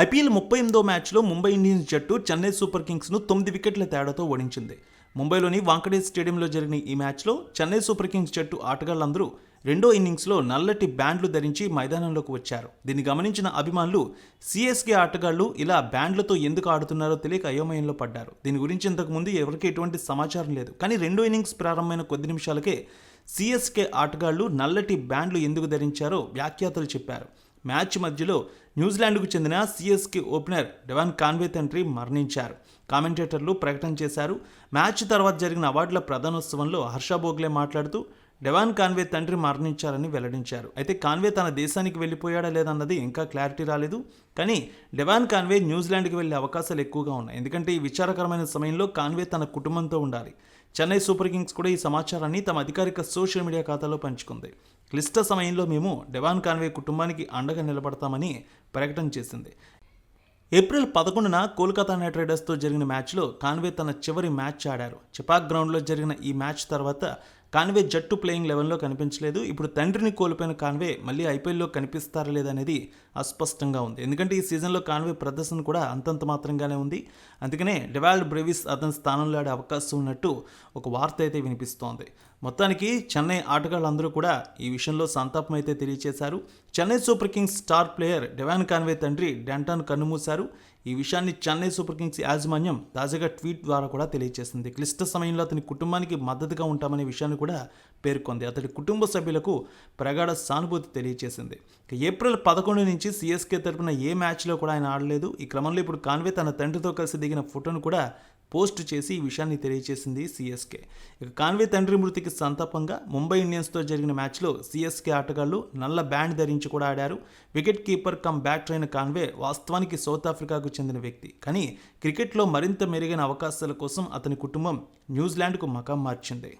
IPL ముప్పై ఎనిమిదో మ్యాచ్లో ముంబై ఇండియన్స్ జట్టు చెన్నై సూపర్ కింగ్స్ను తొమ్మిది వికెట్ల తేడాతో ఓడించింది. ముంబైలోని వాంకడే స్టేడియంలో జరిగిన ఈ మ్యాచ్లో చెన్నై సూపర్ కింగ్స్ జట్టు ఆటగాళ్ళందరూ రెండో ఇన్నింగ్స్లో నల్లటి బ్యాండ్లు ధరించి మైదానంలోకి వచ్చారు. దీన్ని గమనించిన అభిమానులు సిఎస్కే ఆటగాళ్ళు ఇలా బ్యాండ్లతో ఎందుకు ఆడుతున్నారో తెలియక అయోమయంలో పడ్డారు. దీని గురించి ఇంతకుముందు ఎవరికి ఎటువంటి సమాచారం లేదు. కానీ రెండో ఇన్నింగ్స్ ప్రారంభమైన కొద్ది నిమిషాలకే సిఎస్కే ఆటగాళ్ళు నల్లటి బ్యాండ్లు ఎందుకు ధరించారో వ్యాఖ్యాతలు చెప్పారు. మ్యాచ్ మధ్యలో న్యూజిలాండ్కు చెందిన సిఎస్కే ఓపెనర్ డెవాన్ కాన్వే తండ్రి మరణించారు. కామెంటేటర్లు ప్రకటన చేశారు. మ్యాచ్ తర్వాత జరిగిన అవార్డుల ప్రధానోత్సవంలో హర్ష బోగ్లే మాట్లాడుతూ డెవాన్ కాన్వే తండ్రి మరణించారని వెల్లడించారు. అయితే కాన్వే తన దేశానికి వెళ్ళిపోయాడా లేదన్నది ఇంకా క్లారిటీ రాలేదు. కానీ డెవాన్ కాన్వే న్యూజిలాండ్కి వెళ్ళే అవకాశాలు ఎక్కువగా ఉన్నాయి. ఎందుకంటే ఈ విచారకరమైన సమయంలో కాన్వే తన కుటుంబంతో ఉండాలి. చెన్నై సూపర్ కింగ్స్ కూడా ఈ సమాచారాన్ని తమ అధికారిక సోషల్ మీడియా ఖాతాలో పంచుకుంది. క్లిష్ట సమయంలో మేము డెవాన్ కాన్వే కుటుంబానికి అండగా నిలబడతామని ప్రకటన చేసింది. ఏప్రిల్ పదకొండున కోల్కతా నైట్ రైడర్స్తో జరిగిన మ్యాచ్లో కాన్వే తన చివరి మ్యాచ్ ఆడారు. చిపాక్ గ్రౌండ్లో జరిగిన ఈ మ్యాచ్ తర్వాత కాన్వే జట్టు ప్లేయింగ్ లెవెన్లో కనిపించలేదు. ఇప్పుడు తండ్రిని కోల్పోయిన కాన్వే మళ్ళీ ఐపీఎల్లో కనిపిస్తారా లేదనేది అస్పష్టంగా ఉంది. ఎందుకంటే ఈ సీజన్లో కాన్వే ప్రదర్శన కూడా అంతంత మాత్రంగానే ఉంది. అందుకనే డెవాల్డ్ బ్రేవిస్ అతని స్థానంలో ఆడే అవకాశం ఉన్నట్టు ఒక వార్త అయితే వినిపిస్తోంది. మొత్తానికి చెన్నై ఆటగాళ్ళందరూ కూడా ఈ విషయంలో సంతాపం అయితే తెలియజేశారు Chennai super kings star player Devon Conway తండ్రి డెంటాన్ కన్నుమూశారు. ఈ విషయాన్ని చెన్నై సూపర్ కింగ్స్ యాజమాన్యం తాజాగా ట్వీట్ ద్వారా కూడా తెలియజేసింది. క్లిష్ట సమయంలో అతని కుటుంబానికి మద్దతుగా ఉంటామనే విషయాన్ని కూడా పేర్కొంది. అతడి కుటుంబ సభ్యులకు ప్రగాఢ సానుభూతి తెలియజేసింది. ఏప్రిల్ పదకొండు నుంచి సిఎస్కే తరపున ఏ మ్యాచ్లో కూడా ఆయన ఆడలేదు. ఈ క్రమంలో ఇప్పుడు కాన్వే తన తండ్రితో కలిసి దిగిన ఫోటోను కూడా పోస్ట్ చేసి ఈ విషయాన్ని తెలియజేసింది సిఎస్కే ఇక కాన్వే తండ్రి మృతికి సంతాపంగా ముంబై ఇండియన్స్తో జరిగిన మ్యాచ్లో సిఎస్కే ఆటగాళ్ళు నల్ల బ్యాండ్ ధరించి కూడా ఆడారు. వికెట్ కీపర్ కమ్ బ్యాటర్ అయిన కాన్వే వాస్తవానికి సౌత్ ఆఫ్రికాకు చెందిన వ్యక్తి. కానీ క్రికెట్లో మరింత మెరుగైన అవకాశాల కోసం అతని కుటుంబం న్యూజిలాండ్కు మకాం మార్చింది.